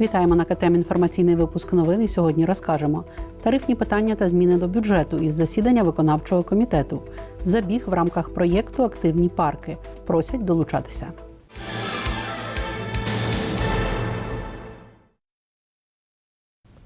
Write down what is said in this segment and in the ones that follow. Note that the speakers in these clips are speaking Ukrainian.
Вітаємо на КТМ інформаційний випуск новин. Сьогодні розкажемо тарифні питання та зміни до бюджету із засідання виконавчого комітету. Забіг в рамках проєкту Активні парки просять долучатися.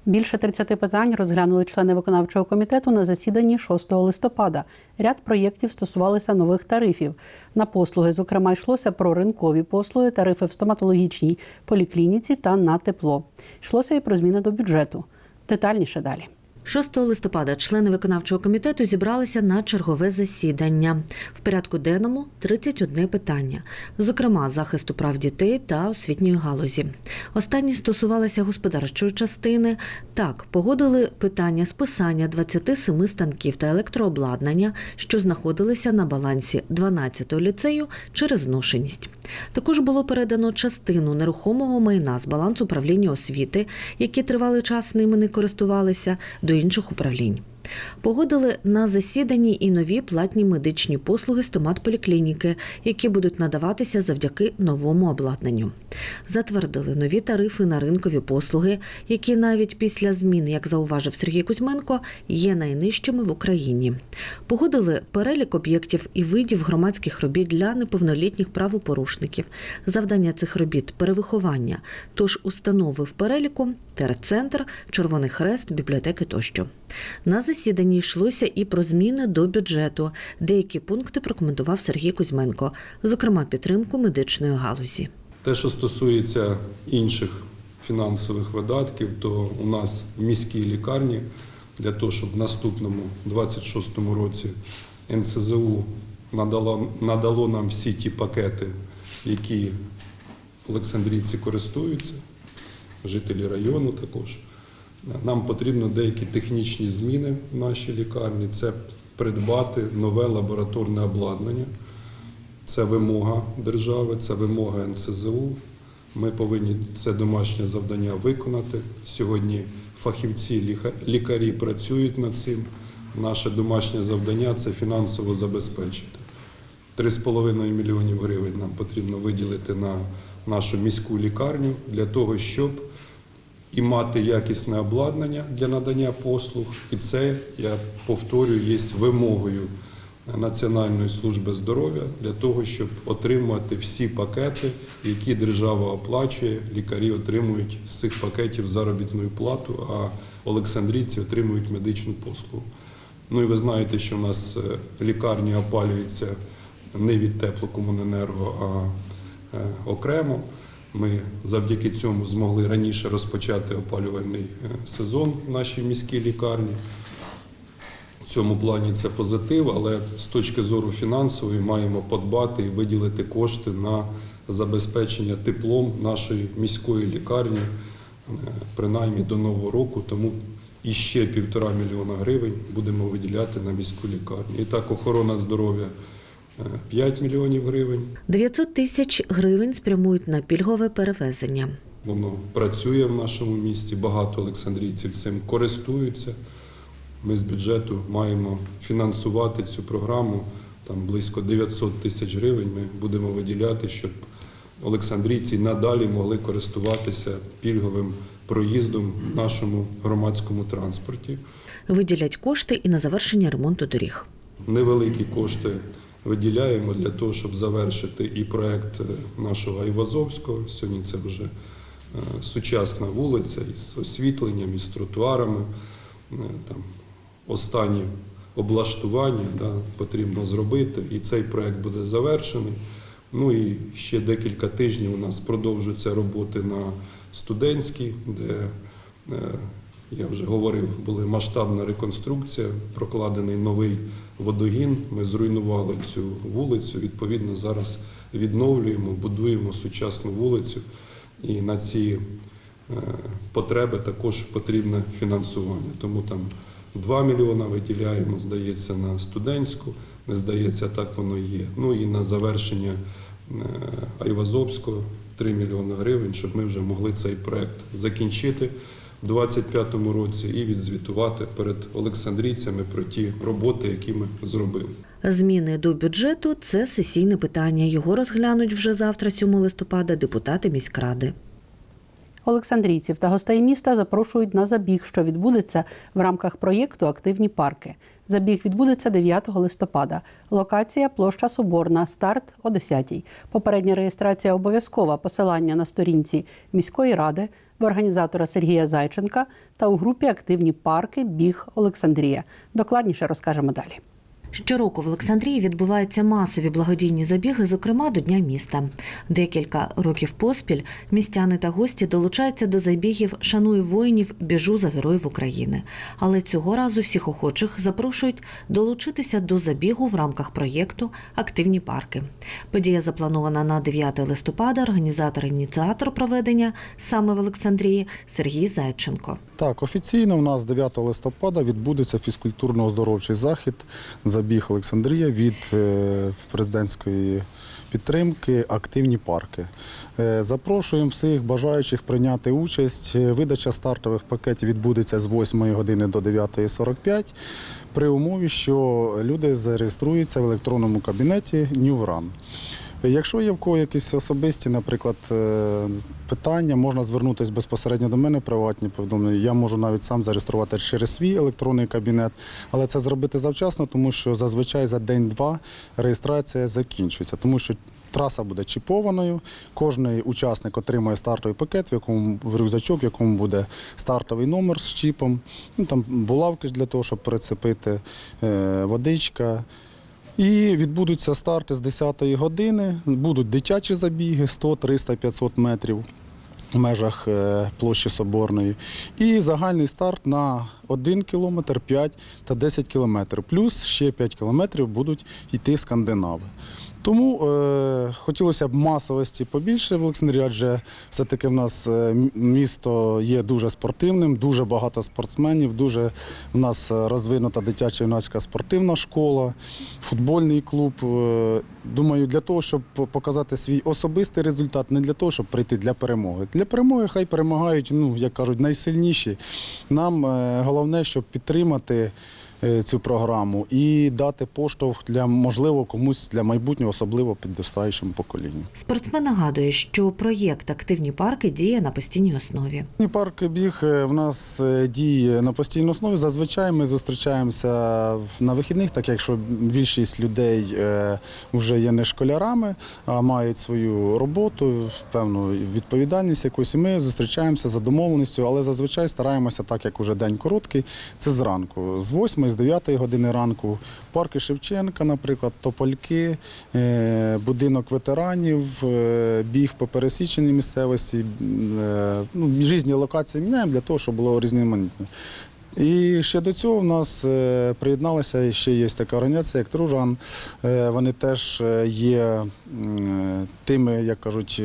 Більше 30 питань розглянули члени виконавчого комітету на засіданні 6 листопада. Ряд проєктів стосувалися нових тарифів на послуги. Зокрема, йшлося про ринкові послуги, тарифи в стоматологічній поліклініці та на тепло. Йшлося і про зміни до бюджету. Детальніше далі. 6 листопада члени виконавчого комітету зібралися на чергове засідання. В порядку денному 31 питання, зокрема захисту прав дітей та освітньої галузі. Останні стосувалися господарчої частини. Так, погодили питання списання 27 станків та електрообладнання, що знаходилися на балансі 12-го ліцею через зношеність. Також було передано частину нерухомого майна з балансу управління освіти, які тривалий час ними не користувалися, до інших управлінь. Погодили на засіданні і нові платні медичні послуги стоматполіклініки, які будуть надаватися завдяки новому обладнанню. Затвердили нові тарифи на ринкові послуги, які навіть після змін, як зауважив Сергій Кузьменко, є найнижчими в Україні. Погодили перелік об'єктів і видів громадських робіт для неповнолітніх правопорушників. Завдання цих робіт перевиховання. Тож установи в переліку терцентр, Червоний Хрест, бібліотеки тощо. На засіданні йшлося і про зміни до бюджету. Деякі пункти прокоментував Сергій Кузьменко, зокрема підтримку медичної галузі. Те, що стосується інших фінансових видатків, то у нас в міській лікарні для того, щоб в наступному 26-му році НСЗУ надало, надало нам всі ті пакети, які олександрійці користуються, жителі району також. Нам потрібно деякі технічні зміни в нашій лікарні. Це придбати нове лабораторне обладнання. Це вимога держави, це вимога НСЗУ. Ми повинні це домашнє завдання виконати. Сьогодні фахівці, лікарі працюють над цим. Наше домашнє завдання це фінансово забезпечити. 3,5 мільйонів гривень нам потрібно виділити на нашу міську лікарню для того, щоб і мати якісне обладнання для надання послуг. І це, я повторюю, є вимогою Національної служби здоров'я для того, щоб отримувати всі пакети, які держава оплачує. Лікарі отримують з цих пакетів заробітну плату, а олександрійці отримують медичну послугу. Ну і ви знаєте, що в нас е, лікарні опалюються не від теплокомуненерго, а е, окремо. Ми завдяки цьому змогли раніше розпочати опалювальний е, сезон в нашій міській лікарні. В цьому плані це позитив, але з точки зору фінансової маємо подбати і виділити кошти на забезпечення теплом нашої міської лікарні, е, принаймні до нового року. Тому іще півтора мільйона гривень будемо виділяти на міську лікарню. І так, охорона здоров'я 5 мільйонів гривень. 900 тисяч гривень спрямують на пільгове перевезення. Воно працює в нашому місті. Багато олександрійців цим користуються. Ми з бюджету маємо фінансувати цю програму. Там близько 900 тисяч гривень ми будемо виділяти, щоб олександрійці надалі могли користуватися пільговим проїздом в нашому громадському транспорті. Виділять кошти і на завершення ремонту доріг. Невеликі кошти виділяємо для того, щоб завершити і проект е, нашого Айвазовського. Сьогодні це вже е, сучасна вулиця із освітленням, із тротуарами. Е, Там останні облаштування да, потрібно зробити, і цей проект буде завершений. Ну і ще декілька тижнів у нас продовжуються роботи на студентській, де я вже говорив, була масштабна реконструкція, прокладений новий водогін. Ми зруйнували цю вулицю. Відповідно, зараз відновлюємо, будуємо сучасну вулицю. І на ці е, потреби також потрібне фінансування. Тому там 2 мільйона виділяємо, здається, на студентську, не здається, так воно є. Ну і на завершення е, Айвазовського 3 мільйони гривень, щоб ми вже могли цей проект закінчити 2025 році і відзвітувати перед олександрійцями про ті роботи, які ми зробили. Зміни до бюджету це сесійне питання. Його розглянуть вже завтра, 7 листопада, депутати міськради. Олександрійців та гостей міста запрошують на забіг, що відбудеться в рамках проєкту Активні парки. Забіг відбудеться 9 листопада. Локація площа Соборна. Старт о 10-й. Попередня реєстрація обов'язкова. Посилання на сторінці міської ради в організатора Сергія Зайченка та у групі Активні парки Біг Олександрія. Докладніше розкажемо далі. Щороку в Олександрії відбуваються масові благодійні забіги, зокрема до Дня міста. Декілька років поспіль містяни та гості долучаються до забігів Шаную воїнів, біжу за героїв України. Але цього разу всіх охочих запрошують долучитися до забігу в рамках проєкту Активні парки. Подія запланована на 9 листопада. Організатор ініціатор проведення саме в Олександрії Сергій Зайченко. Так, офіційно у нас 9 листопада відбудеться фізкультурно-оздоровчий захід забіг Олександрія від е, президентської підтримки Активні парки. Е, Запрошуємо всіх бажаючих прийняти участь. Е, Видача стартових пакетів відбудеться з 8 години до 9.45 при умові, що люди зареєструються в електронному кабінеті Ньюран. Якщо є в кого якісь особисті, наприклад, е, питання, можна звернутися безпосередньо до мене, приватні повідомлення. Я можу навіть сам зареєструвати через свій електронний кабінет, але це зробити завчасно, тому що зазвичай за день-два реєстрація закінчується, тому що. Траса буде чіпованою. Кожний учасник отримає стартовий пакет, в якому в рюкзачок, в якому буде стартовий номер з чіпом. Ну там булавки для того, щоб прицепити, е, водичка. І відбудуться старти з 10-ї години. Будуть дитячі забіги 100, 300, 500 метрів в межах е, площі Соборної. І загальний старт на 1 кілометр, 5 та 10 кілометрів. Плюс ще 5 кілометрів будуть йти скандинави. Тому е, хотілося б масовості побільше в Олександрії, адже все-таки в нас е, місто є дуже спортивним, дуже багато спортсменів, дуже в нас е, розвинута дитяча юнацька спортивна школа, футбольний клуб. Е, думаю, для того, щоб показати свій особистий результат, не для того, щоб прийти для перемоги. Для перемоги хай перемагають, ну як кажуть, найсильніші. Нам головне, щоб підтримати цю програму і дати поштовх для можливо комусь для майбутнього, особливо підростаючому поколінню. Спортсмен нагадує, що проєкт Активні парки діє на постійній основі. Парк біг е, в нас е, діє на постійній основі. Зазвичай ми зустрічаємося на вихідних, так якщо більшість людей е, вже є не школярами, а мають свою роботу, певну відповідальність якусь. І ми зустрічаємося за домовленістю, але зазвичай стараємося, так як уже день короткий, це зранку, з 8 з 9 години ранку. Парки Шевченка, наприклад, Топольки, е, будинок ветеранів, е, біг по пересіченій місцевості, е, ну, різні локації міняємо для того, щоб було різноманітно. І ще до цього в нас е, приєдналася ще є така організація, як Тружан. Е, Вони теж е, є тими, як кажуть,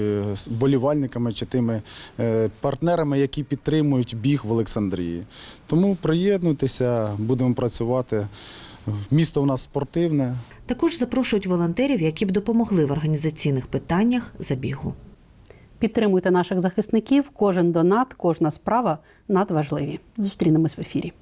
болівальниками чи тими партнерами, які підтримують біг в Олександрії. Тому приєднуйтеся, будемо працювати. Місто в нас спортивне, Також запрошують волонтерів, які б допомогли в організаційних питаннях забігу. Підтримуйте наших захисників. Кожен донат, кожна справа надважливі. Зустрінемось в ефірі.